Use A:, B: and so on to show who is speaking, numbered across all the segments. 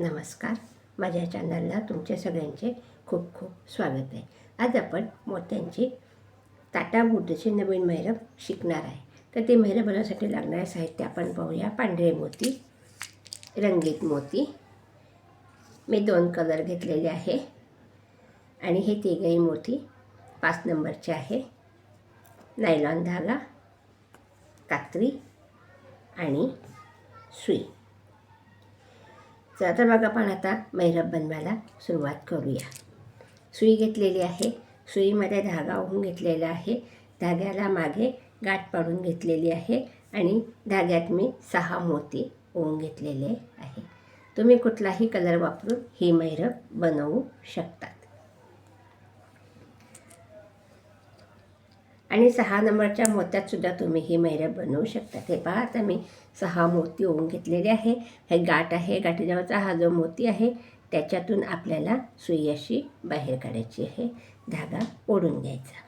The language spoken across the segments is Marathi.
A: नमस्कार. माझ्या चॅनलला तुमच्या सगळ्यांचे खूप खूप स्वागत आहे. आज आपण मोत्यांची ताटाबुटीची नवीन मैरब शिकणार आहे. तर ते मैरप बनवण्यासाठी लागणारे साहित्य आपण पाहूया. पांढरे मोती रंगीत मोती. मी दोन कलर घेतलेले आहे. आणि हे तिघही मोती पाच नंबरचे आहे. नायलॉन धागा कात्री आणि सुई. तर मग बघा आपण आता मैरप बनवायला सुरुवात करूया. सुई घेतलेली आहे. सुईमध्ये धागा ओहून घेतलेला आहे. धाग्याला मागे गाठ पाडून घेतलेली आहे आणि धाग्यात मी सहा मोती ओहून घेतलेले आहे. तुम्ही कुठलाही कलर वापरून ही मैरप बनवू शकतात आणि सहा नंबरच्या मोत्यात सुद्धा तुम्ही ही मैऱ्या बनवू शकता. हे पहा आता मी सहा मोती ओवून घेतलेले आहे. हे गाठ आहे गाठीजवळचा हा जो मोती आहे त्याच्यातून आपल्याला सुई अशी बाहेर काढायची आहे. धागा ओढून घ्यायचा.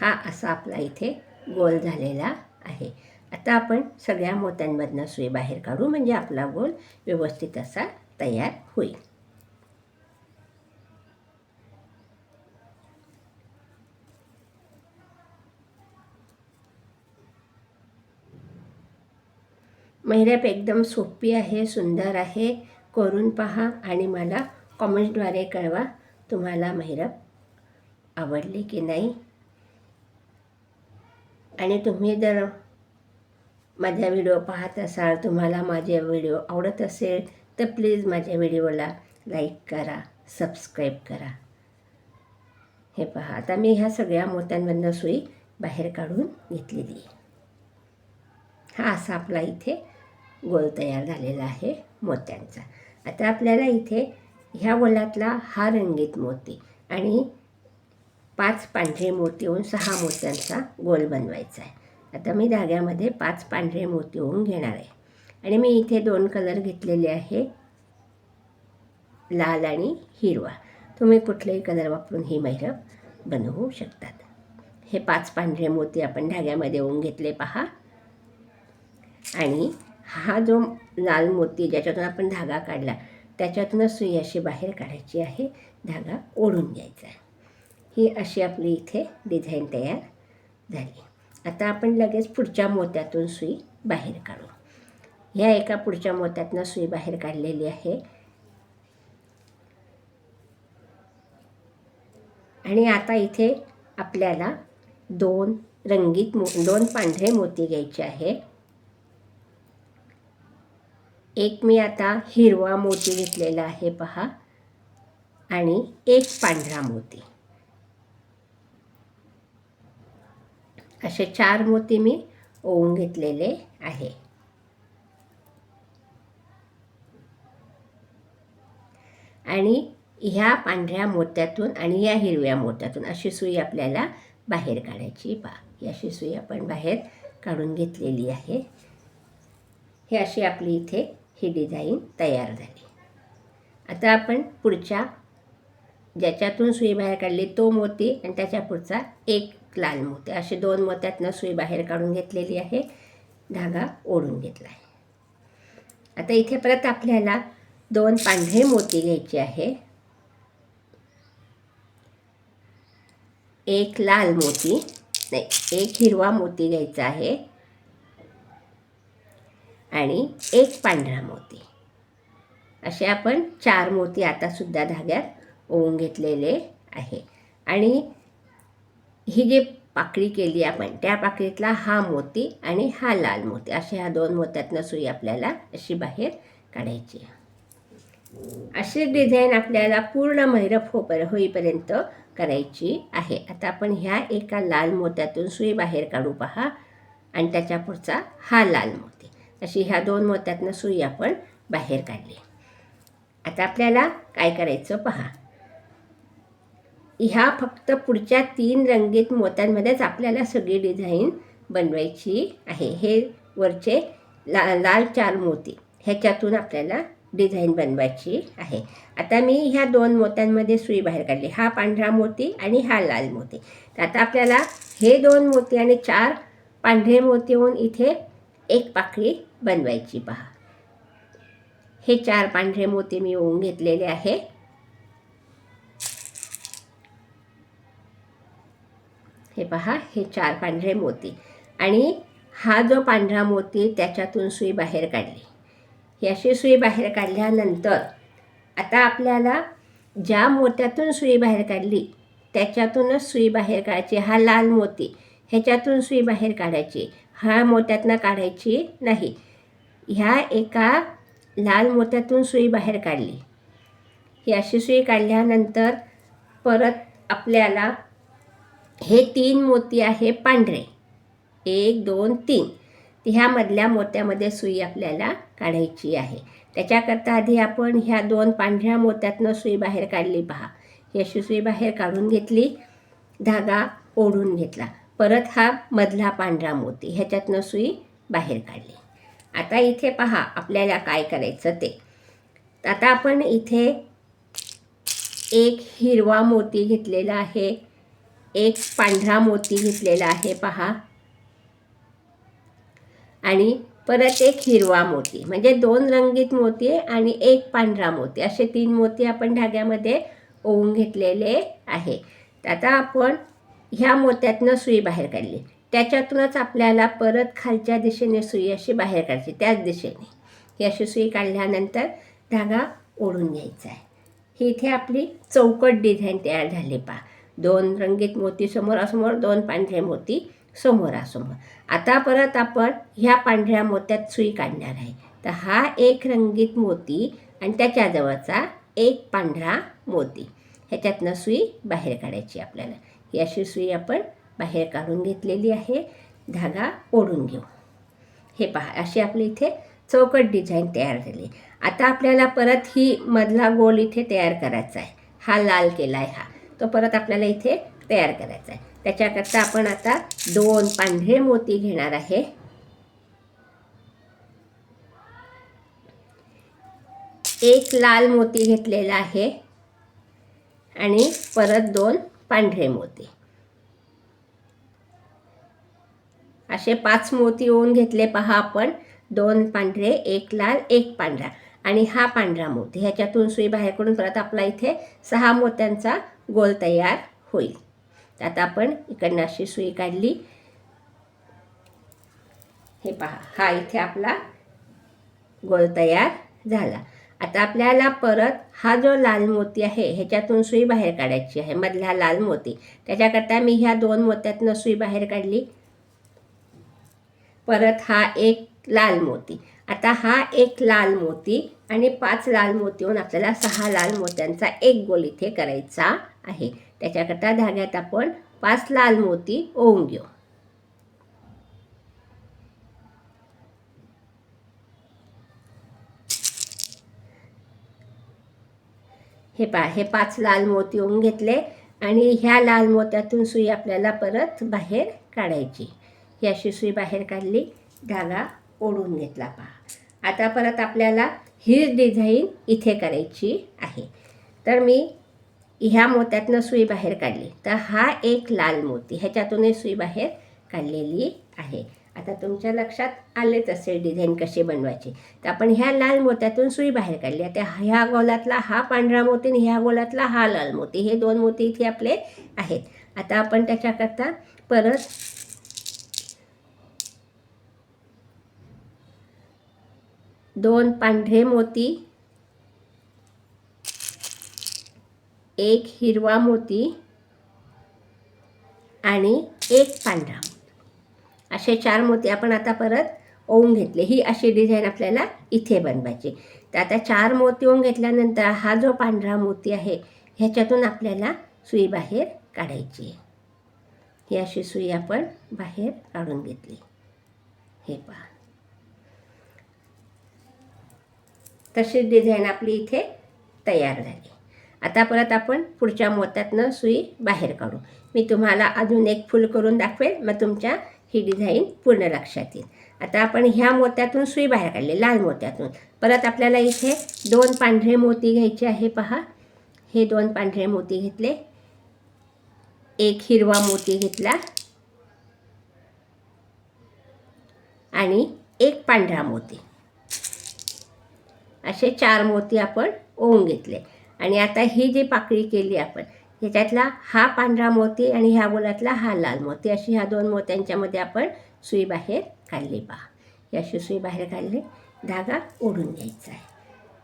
A: हा असा आपला इथे गोल झालेला आहे. आता आपण सगळ्या मोत्यांमधनं सुई बाहेर काढू म्हणजे आपला गोल व्यवस्थित असा तयार होईल. मैरप एकदम सोपी आहे सुंदर आहे. करून पहा आणि मला कॉमेंटद्वारे कळवा तुम्हाला मैरप आवडली की नाही. आणि तुम्ही जर माझ्या व्हिडिओ पाहत असाल तुम्हाला माझे व्हिडिओ आवडत असेल तर प्लीज माझ्या व्हिडिओला लाईक करा सबस्क्राईब करा. हे पहा आता मी ह्या सगळ्या मोत्यांमधनं सुई बाहेर काढून घेतलेली हा असा आपला इथे गोल तयार झालेला आहे मोत्यांचा. आता आपल्याला इथे ह्या गोलातला हा रंगीत मोती आणि पाच पांढरे मोती होऊन सहा मोत्यांचा गोल बनवायचा आहे. आता मी धाग्यामध्ये पाच पांढरे मोती होऊन घेणार आहे. आणि मी इथे दोन कलर घेतलेले आहे. लाल आणि हिरवा. तुम्ही कुठलेही कलर वापरून ही मैरप बनवू शकतात. हे पाच पांढरे मोती आपण धाग्यामध्ये होऊन घेतले पहा. आणि हा जो लाल मोती ज्याच्यातून आपण धागा काढला त्याच्यातूनच सुई अशी बाहेर काढायची आहे धागा ओढून घ्यायचा आहे. ही अशी आपली इथे डिझाईन तयार झाली. आता आपण लगेच पुढच्या मोत्यातून सुई बाहेर काढू. ह्या एका पुढच्या मोत्यातनं सुई बाहेर काढलेली आहे. आणि आता इथे आपल्याला दोन रंगीत मो दोन पांढरे मोती घ्यायचे आहे. एक मी आता हिरवा मोती घेतलेला आहे पहा. आणि एक पांढरा मोती. असे चार मोती मी ओवून घेतलेले आहे. आणि ह्या पांढऱ्या मोत्यातून आणि या हिरव्या मोत्यातून अशी सुई आपल्याला बाहेर काढायची पा ही अशी सुई आपण बाहेर काढून घेतलेली आहे. हे अशी आपली इथे ही डिझाईन तयार झाली. आता आपण पुढच्या ज्याच्यातून सुई बाहेर काढली तो मोती आणि त्याच्या पुढचा एक लाल मोती. असे दोन मोत्यातनं सुई बाहेर काढून घेतलेली आहे. धागा ओढून घेतला आहे. आता इथे परत आपल्याला दोन पांढरे मोती घ्यायचे आहे. एक लाल मोती नाही एक हिरवा मोती घ्यायचा आहे. आणि एक पांढरा मोती. असे आपण चार मोती आतासुद्धा धाग्यात ओवून घेतलेले आहे. आणि ही जी पाकळी केली आपण त्या पाकळीतला हा मोती आणि हा लाल मोती असे ह्या दोन मोत्यातनं सुई आपल्याला अशी बाहेर काढायची अशी डिझाईन आपल्याला पूर्ण मैरप हो होईपर्यंत करायची आहे. आता आपण ह्या एका लाल मोत्यातून सुई बाहेर काढू पहा आणि त्याच्या पुढचा हा लाल मोती. अशी ह्या दोन मोत्यातनं सुई आपण बाहेर काढली. आता आपल्याला काय करायचं पहा. ह्या फक्त पुढच्या तीन रंगीत मोत्यांमध्येच आपल्याला सगळी डिझाईन बनवायची आहे. हे वरचे ला लाल चार मोती ह्याच्यातून आपल्याला डिझाईन बनवायची आहे. आता मी ह्या दोन मोत्यांमध्ये सुई बाहेर काढली. हा पांढरा मोती आणि हा लाल मोती. तर आता आपल्याला हे दोन मोती आणि चार पांढरे मोती होऊन इथे एक पाकळी बनवायची पहा. हे चार पांढरे मोती मी ओवून घेतलेले आहे. हे पहा हे चार पांढरे मोती. आणि हा जो पांढरा मोती त्याच्यातून सुई बाहेर काढली. ही अशी सुई बाहेर काढल्यानंतर आता आपल्याला ज्या मोत्यातून सुई बाहेर काढली त्याच्यातूनच सुई बाहेर काढायची. हा लाल मोती ह्याच्यातून सुई बाहेर काढायची. हा मोत्यातनं काढायची नाही. ह्या एका लाल मोत्यातून सुई बाहेर काढली. ही अशी सुई काढल्यानंतर परत आपल्याला हे तीन मोती आहे पांढरे. एक दोन तीन. ह्यामधल्या मोत्यामध्ये सुई आपल्याला काढायची आहे. त्याच्याकरता आधी आपण ह्या दोन पांढऱ्या मोत्यातनं सुई बाहेर काढली पहा. ही अशी सुई बाहेर काढून घेतली. धागा ओढून घेतला. परत हा मधला पांढरा मोती. ह्याच्यातनं सुई बाहेर काढली. आता इथे पहा आपल्याला काय करायचं ते. आता आपण इथे एक हिरवा मोती घेतलेला आहे. एक पांढरा मोती घेतलेला आहे पहा. आणि परत एक हिरवा मोती म्हणजे दोन रंगीत मोती आणि एक पांढरा मोती. असे तीन मोती आपण धाग्यामध्ये ओवून घेतलेले आहे. आता आपण ह्या मोत्यातनं सुई बाहेर काढली. त्याच्यातूनच आपल्याला परत खालच्या दिशेने सुई अशी बाहेर काढायची त्याच दिशेने. ही अशी सुई काढल्यानंतर धागा ओढून घ्यायचा आहे. ही इथे आपली चौकट डिझाईन तयार झाली पहा. दोन रंगीत मोती समोरासमोर दोन पांढरे मोती समोरासमोर आता परत आपण ह्या पांढऱ्या मोत्यात सुई काढणार आहे. तर हा एक रंगीत मोती आणि त्याच्याजवळचा एक पांढरा मोती. ह्याच्यातनं सुई बाहेर काढायची आपल्याला. ही अशी सुई आपण बाहेर काढून घेतलेली आहे. धागा ओढून घेऊ. हे पहा अशी आपली इथे चौकट डिझाईन तयार झाली. आता आपल्याला परत ही मधला गोल इथे तयार करायचा आहे. हा लाल केला आहे हा. तो परत आपल्याला इथे तयार करायचा आहे. त्याच्याकरता आपण आता दोन पांढरे मोती घेणार आहे. एक लाल मोती घेतलेला आहे. आणि परत दोन पांढरे मोती. असे पाच मोती ओवून घेतले पहा आपण. दोन पांढरे एक लाल एक पांढरा. आणि हा पांढरा मोती. ह्याच्यातून सुई बाहेर करून परत आपला इथे सहा मोत्यांचा गोल तयार होईल. आता आपण इकडनं अशी सुई काढली. हे पहा हा इथे आपला गोल तयार झाला. आता आपल्याला परत हा जो लाल मोती आहे ह्याच्यातून सुई बाहेर काढायची आहे. मधला लाल मोती. त्याच्याकरता मी ह्या दोन मोत्यातनं सुई बाहेर काढली. परत हा एक लाल मोती. आता हा एक लाल मोती आणि पाच लाल मोती होऊन आपल्याला सहा लाल मोत्यांचा एक गोल इथे करायचा आहे. त्याच्याकरता धाग्यात आपण पाच लाल मोती ओवून घेऊ. हे पा हे पाच लाल मोती ओवून घेतले आणि ह्या लाल मोत्यातून सुई आपल्याला परत बाहेर काढायची. ही अशी सुई बाहेर काढली धागा ओढून घेतला पहा. आता परत आपल्याला हीच डिझाईन इथे करायची आहे. तर मी ह्या मोत्यातनं सुई बाहेर काढली. तर हा एक लाल मोती ह्याच्यातूनही सुई बाहेर काढलेली आहे. आता तुमच्या लक्षात आलेच असेल डिझाईन कशी बनवायची. तर आपण ह्या लाल मोत्यातून सुई बाहेर काढली. आता ह्या गोलातला हा पांढरा मोती आणि ह्या गोलातला हा लाल मोती हे दोन मोती इथे आपले आहेत. आता आपण त्याच्याकरता परत दोन पांढरे मोती एक हिरवा मोती आणि एक पांढरा मोती. असे चार मोती आपण आता परत ओवून घेतले. ही अशी डिझाईन आपल्याला इथे बनवायची. तर आता चार मोती ओवून घेतल्यानंतर हा जो पांढरा मोती आहे ह्याच्यातून आपल्याला सुई बाहेर काढायची आहे. ही अशी सुई आपण बाहेर काढून घेतली. हे पहा. तशी डिझाईन आपली इथे तयार झाली. आता परत आपण पुढच्या मोत्यातनं सुई बाहेर काढू. मी तुम्हाला अजून एक फुल करून दाखवेल मग तुमच्या ही डिझाईन पूर्ण लक्षात येईल. आता आपण ह्या मोत्यातून सुई बाहेर काढली लाल मोत्यातून. परत आपल्याला इथे दोन पांढरे मोती घ्यायचे आहे पहा. हे दोन पांढरे मोती घेतले. एक हिरवा मोती घेतला. आणि एक पांढरा मोती. असे चार मोती आपण ओवून घेतले. आणि आता ही जी पाकळी केली आपण ह्याच्यातला हा पांढरा मोती आणि ह्या गुलातला हा लाल मोती अशी ह्या दोन मोत्यांच्यामध्ये आपण सुई बाहेर काढली पहा. ही अशी सुई बाहेर काढली धागा ओढून घ्यायचा आहे.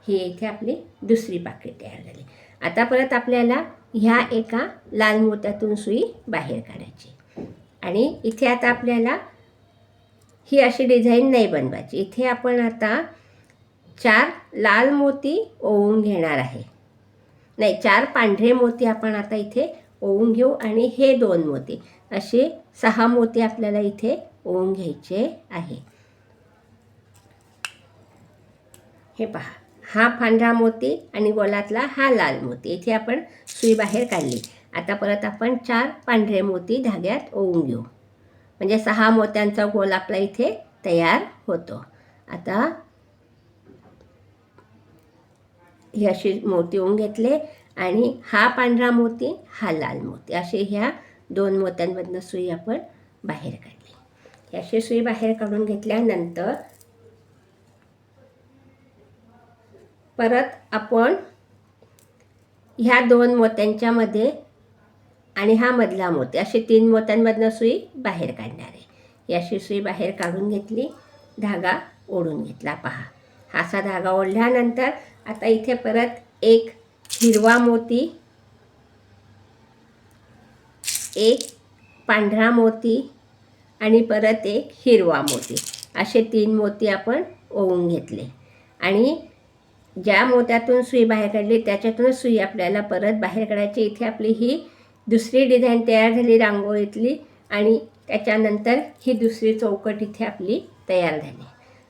A: ही इथे आपली दुसरी पाकळी तयार झाली. आता परत आपल्याला ह्या एका लाल मोत्यातून सुई बाहेर काढायची. आणि इथे आता आपल्याला ही अशी डिझाईन नाही बनवायची. इथे आपण आता चार लाल मोती ओवून घेणार आहे. नाही चार पांढरे मोती आपण आता इथे ओवून घेऊ आणि हे दोन मोती. असे सहा मोती आपल्याला इथे ओवून घ्यायचे आहे. हे पहा हा पांढरा मोती आणि गोलातला हा लाल मोती. इथे आपण सुई बाहेर काढली. आता परत आपण चार पांढरे मोती धाग्यात ओवून घेऊ. म्हणजे सहा मोत्यांचा गोल आपला इथे तयार होतो. आता हे अशी मोती होऊन घेतले आणि हा पांढरा मोती हा लाल मोती. असे ह्या दोन मोत्यांमधनं सुई आपण बाहेर काढली. ही अशी सुई बाहेर काढून घेतल्यानंतर परत आपण ह्या दोन मोत्यांच्यामध्ये आणि हा मधला मोती असे तीन मोत्यांमधनं सुई बाहेर काढणार आहे. अशी सुई बाहेर काढून घेतली धागा ओढून घेतला. पहा हा असा धागा ओढल्यानंतर आता इथे परत एक हिरवा मोती एक पांढरा मोती आणि परत एक हिरवा मोती. असे तीन मोती आपण ओवून घेतले. आणि ज्या मोत्यातून सुई बाहेर काढली त्याच्यातूनच सुई आपल्याला परत बाहेर काढायची. इथे आपली ही दुसरी डिझाईन तयार झाली रांगोळीतली. आणि त्याच्यानंतर ही दुसरी चौकट इथे आपली तयार झाली.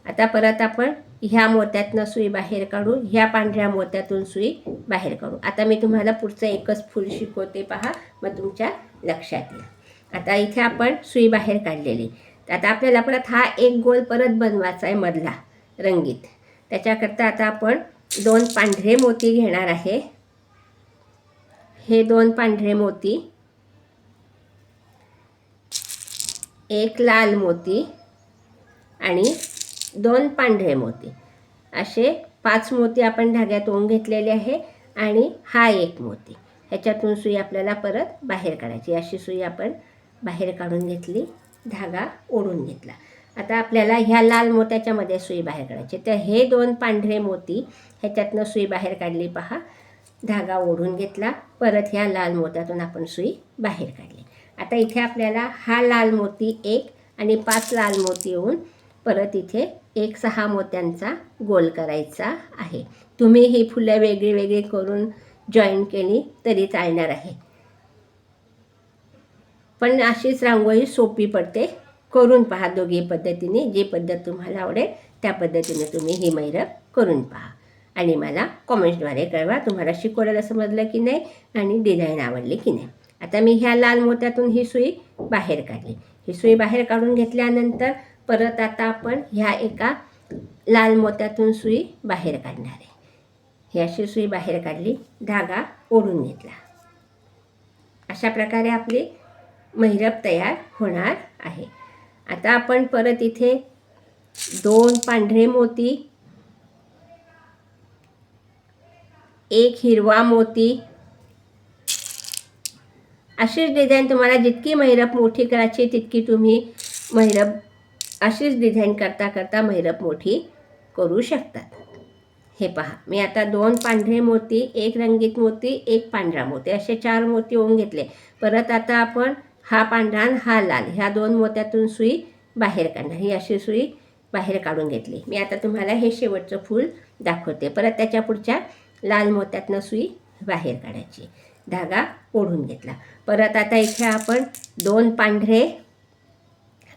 A: आता परत आपण ह्या मोत्यातनं सुई बाहेर काढू ह्या पांढऱ्या मोत्यातून सुई बाहेर काढू. आता मी तुम्हाला पुढचं एकच फूल शिकवते पहा मग तुमच्या लक्षात येईल. आता इथे आपण सुई बाहेर काढलेली. आता आपल्याला परत हा एक गोल परत बनवायचा आहे मधला रंगीत. त्याच्याकरता आता आपण दोन पांढरे मोती घेणार आहे. हे दोन पांढरे मोती एक लाल मोती आणि दोन पांढरे मोती. असे पाच मोती आपण धाग्यात ओवून घेतलेले आहे आणि हा एक मोती. ह्याच्यातून सुई आपल्याला परत बाहेर काढायची. अशी सुई आपण बाहेर काढून घेतली धागा ओढून घेतला. आता आपल्याला ह्या लाल मोत्याच्यामध्ये सुई बाहेर काढायची. तर हे दोन पांढरे मोती ह्याच्यातनं सुई बाहेर काढली पहा. धागा ओढून घेतला परत ह्या लाल मोत्यातून आपण सुई बाहेर काढली. आता इथे आपल्याला हा लाल मोती एक आणि पाच लाल मोती येऊन परत इथे एक सहा मोत्यांचा गोल करायचा आहे. तुम्ही ही फुलं वेगळी वेगळी करून जॉईन केली तरी चालणार आहे. पण अशीच रांगोळी सोपी पडते. करून पहा दोघी पद्धतीने. जी पद्धत तुम्हाला आवडेल त्या पद्धतीने तुम्ही ही मैरप करून पहा. आणि मला कॉमेंट्सद्वारे कळवा तुम्हाला शिकवलेलं समजलं की नाही आणि डिझाईन आवडली की नाही. आता मी ह्या लाल मोत्यातून ही सुई बाहेर काढली. ही सुई बाहेर काढून घेतल्यानंतर परत आता आपण ह्या एका लाल मोत्यातून सुई बाहेर काढणार आहे. ही अशी सुई बाहेर काढली धागा ओढून घेतला. अशा प्रकारे आपली महिरप तयार होणार आहे. आता आपण परत इथे दोन पांढरे मोती एक हिरवा मोती अशीच डिझाईन तुम्हाला जितकी महिरप मोठी करायची तितकी तुम्ही महिरप अशीच डिझाईन करता करता मैरप मोठी करू शकतात. हे पहा मी आता दोन पांढरे मोती एक रंगीत मोती एक पांढरा मोती असे चार मोती होऊन घेतले. परत आता आपण हा पांढरा आणि हा लाल ह्या दोन मोत्यातून सुई बाहेर काढणार. ही अशी सुई बाहेर काढून घेतली. मी आता तुम्हाला हे शेवटचं फूल दाखवते. परत त्याच्या पुढच्या लाल मोत्यातनं सुई बाहेर काढायची. धागा ओढून घेतला. परत आता इथे आपण दोन पांढरे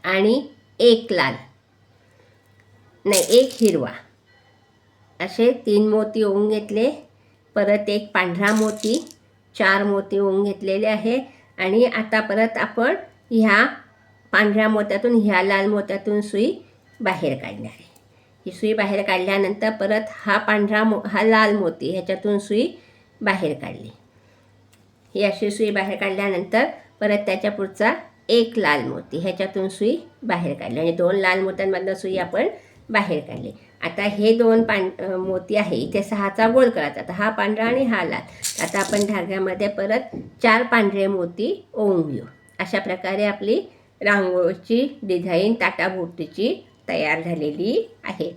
A: आणि एक लाल. नाही एक हिरवा. असे तीन मोती ओवून घेतले. परत एक पांढरा मोती चार मोती ओवून घेतलेले आहे. आणि आता परत आपण ह्या पांढऱ्या मोत्यातून ह्या लाल मोत्यातून सुई बाहेर काढणार आहे. ही सुई बाहेर काढल्यानंतर परत हा पांढरा मो हा लाल मोती ह्याच्यातून सुई बाहेर काढली. ही अशी सुई बाहेर काढल्यानंतर परत त्याच्या पुढचा एक लाल मोती ह्याच्यातून सुई बाहेर काढली आणि दोन लाल मोत्यांमधनं सुई आपण बाहेर काढली. आता हे दोन पां मोती आहे इथे सहाचा गोल करायचा. आता हा पांढरा आणि हा लाल. आता आपण धाग्यामध्ये परत चार पांढरे मोती ओवून घेऊ. अशा प्रकारे आपली रांगोळीची डिझाईन ताटाभोवतीची तयार झालेली आहे.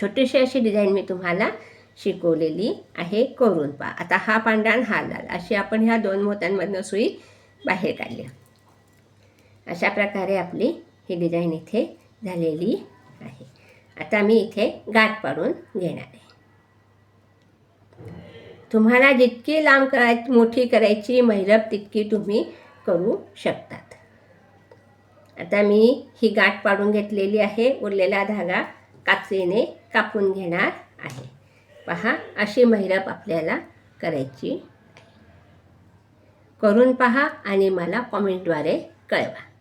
A: छोटीशी अशी डिझाईन मी तुम्हाला शिकवलेली आहे. करून पहा. आता हा पांढरा आणि हा लाल. अशी आपण ह्या दोन मोत्यांमधनं सुई बाहेर काढली. अशा प्रकारे आपली ही डिझाईन इथे झालेली आहे. आता मी इथे गाठ पाडून घेणार आहे. तुम्हाला जितकी लांब कराय मोठी करायची महिरप तितकी तुम्ही करू शकतात. आता मी ही गाठ पाडून घेतलेली आहे. उरलेला धागा काचेने कापून घेणार आहे. पहा अशी महिरप आपल्याला करायची करून पहा आणि मला कॉमेंटद्वारे कळवा.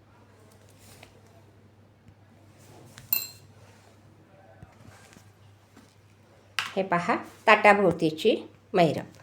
A: हे पहा ताटाभोवतीची मैरप.